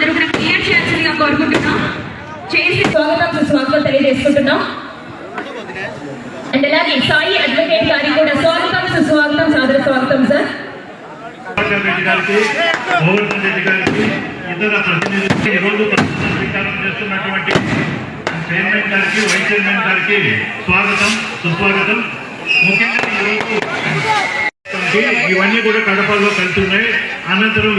అందరూ కూడా క్లియర్ చేయాల్సిందిగా కోరుకుంటున్నాం. చేసి స్వాగతం సుస్వాగతం తెలియజేసుకుంటున్నాం. అండ్ అలాగే సాయి అడ్వకేట్ గారికి కూడా స్వాగతం సుస్వాగతం సాదర స్వాగతం సార్. గారికి గారికి ఇతర ప్రతినిధులకి ఈరోజు స్వీకారం చేస్తున్నటువంటి చైర్మన్ గారికి వైస్ చైర్మన్ గారికి స్వాగతం సుస్వాగతం. ముఖ్యంగా ఈరోజు ఇవన్నీ కూడా కడపలో కలుతున్నాయి అనంతరం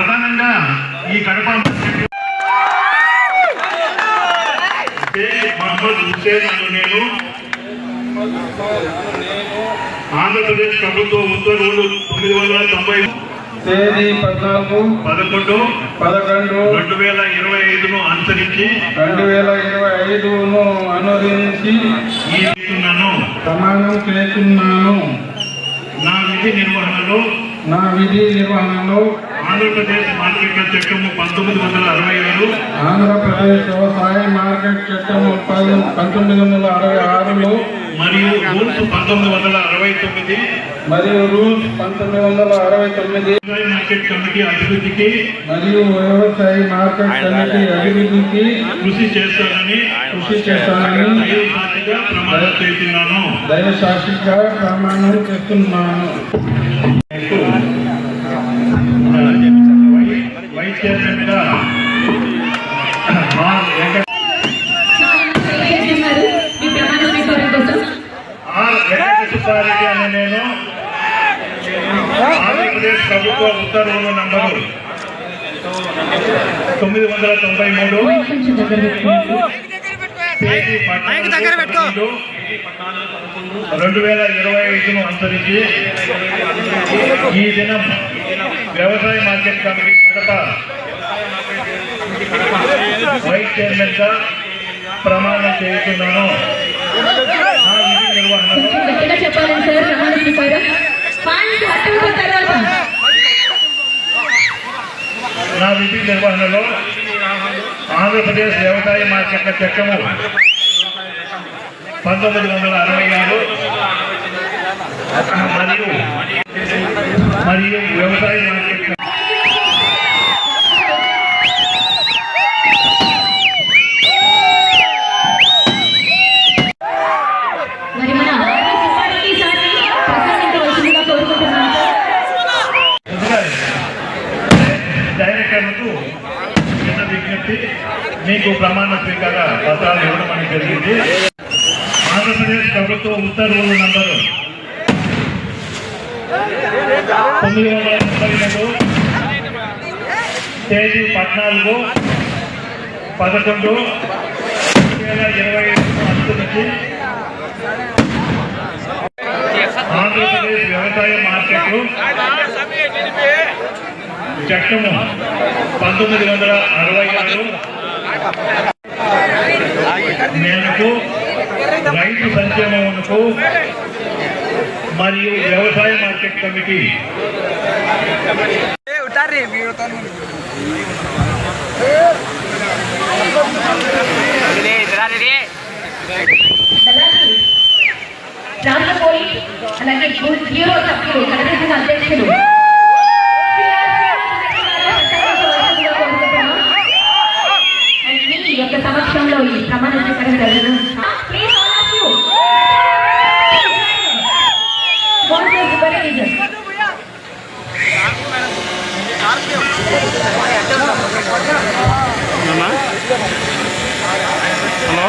ప్రధానంగా ఈ కడప మహమ్మద్ హుసేన్ అను నేను ఆంధ్రప్రదేశ్ ప్రభుత్వ ఉత్తర్వులు తొమ్మిది వందల తొంభై తేదీ పద్నాలుగు పదకొండు పదకొండు రెండు వేల ఇరవై ఐదును అనుసరించి రెండు వేల ఇరవై ఐదును అనుసరించి ఇస్తున్నాను ప్రమాణం చేస్తున్నాను. నా విధి నిర్వహణలో నా విధి నిర్వహణలో ఆంధ్రప్రదేశ్ మార్కెట్ల చట్టము పంతొమ్మిది వందల అరవై ఏడు. ఆంధ్రప్రదేశ్ వ్యవసాయ మార్కెట్ చట్టం పది- పంతొమ్మిది వందల అరవై ఆరులో మరియు రూల్స్ పంతొమ్మిది వందల అరవై తొమ్మిది. మరియు రూల్స్ పంతొమ్మిది వందల అరవై తొమ్మిది. వ్యవసాయ మార్కెట్ కమిటీ అభివృద్ధికి మరియు వ్యవసాయ మార్కెట్ కమిటీ అభివృద్ధికి కృషి చేస్తానని కృషి చేస్తానని ప్రమాణం చేస్తున్నాను. దైవ సాక్షిగా ప్రమాణం చేస్తున్నాను వైస్ చైర్మన్గా ఆర్ వెంకట చేస్తున్నారు మీ ప్రమాణ స్వీకారం కోసం ఆర్ అనే నేను ఆంధ్రప్రదేశ్ ప్రభుత్వ ఉత్తర్వుల నంబరు తొమ్మిది వందల తొంభై మూడు రెండు వేల ఇరవై ఐదును అనుసరించి ఈ దినం వ్యవసాయ మార్కెట్ కమిటీ కడప వైస్ చైర్మన్గా ప్రమాణం చేస్తున్నాను. నా విధి నిర్వహణలో కొంచెం గట్టిగా చెప్పాలని సార్ ప్రమాణ స్వీకారం పాయింట్ అట్టుకున్న తర్వాత. నా విధి నిర్వహణలో ఆంధ్రప్రదేశ్ వ్యవసాయ మార్కెట్ల చట్టము పంతొమ్మిది వందల అరవై ఆరు మరియు మరియు వ్యవసాయ మార్కెట్ మీకు ప్రమాణ స్వీకార పత్రాలు ఇవ్వడం అనేది జరిగింది. ఆంధ్రప్రదేశ్ ప్రభుత్వ ఉత్తర్వుల నంబరు తొమ్మిది వందల ముప్పై రెండు తేదీ పద్నాలుగు పదకొండు రెండు వేల ఇరవై ఐదు ఆంధ్రప్రదేశ్ వ్యవసాయ మార్కెట్లు చట్టము పంతొమ్మిది వందల అరవై ఆరు మేరకు రైతు సంక్షేమమునకు మరియు వ్యవసాయ మార్కెట్ కమిటీ అలాగే రాష్ట్ర పోలీస్ అలాగే బ్యూరో సభ్యులు కనదేశం అధ్యక్షులు అండ్ మీ యొక్క సమక్షంలో ఈ ప్రమాణ స్వీకారం హలో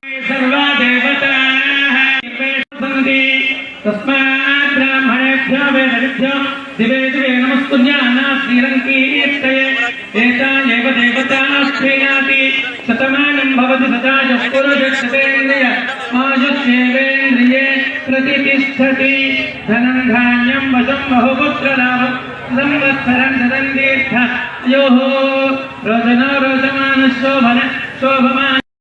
सर्वा देवताः सन्ति तस्मात् ब्राह्मणेभ्यो वेदविभ्यो दिवे दिवे नमस्तुन्याना श्रीरङ्कीर्तये एता एव देवताश्रेयाति शतमानं भवति सदा यः पुरुषशतेन्द्रिय आयुष्येवेन्द्रिये प्रतितिष्ठति धनं धान्यं वशं बहुपुत्रलाभं संवत्सरं ददन् दीर्घ योः रोदनो रोदमान शोभन शोभमान